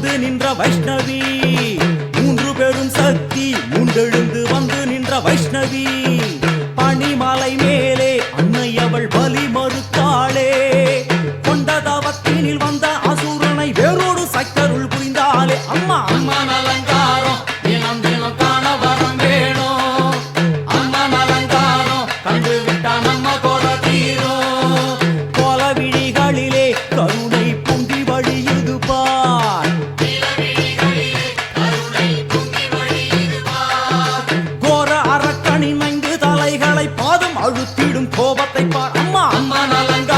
வந்து நின்ற வைஷ்ணவி. மூன்று பெரும் சக்தி மூண்டெழுந்து வந்து நின்ற வைஷ்ணவி. பனிமலை மேலே அன்னை அவள் பலி மறுத்தாளே. கொண்ட தவத்தினில் வந்த அசுரனை வேரோடு சக்கருள் புரிந்தாலே அம்மா அம்மா அலங்காரம். கோபத்தை பார். அம்மா அம்மா நலங்கா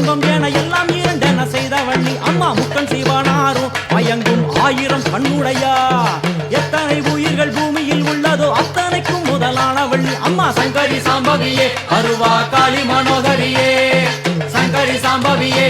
துன்பம் என எல்லாம் இரண்டென செய்தவள் நீ அம்மா முக்கன் செய்வானாரும் மயங்கும் ஆயிரம் கண்ணுடையா? எத்தனை உயிர்கள் பூமியில் உள்ளதோ அத்தனைக்கும் முதலானவள் நீ. அம்மா சங்கரி சாம்பவியே அருவா காளி மனோகரியே. சங்கரி சாம்பவியே.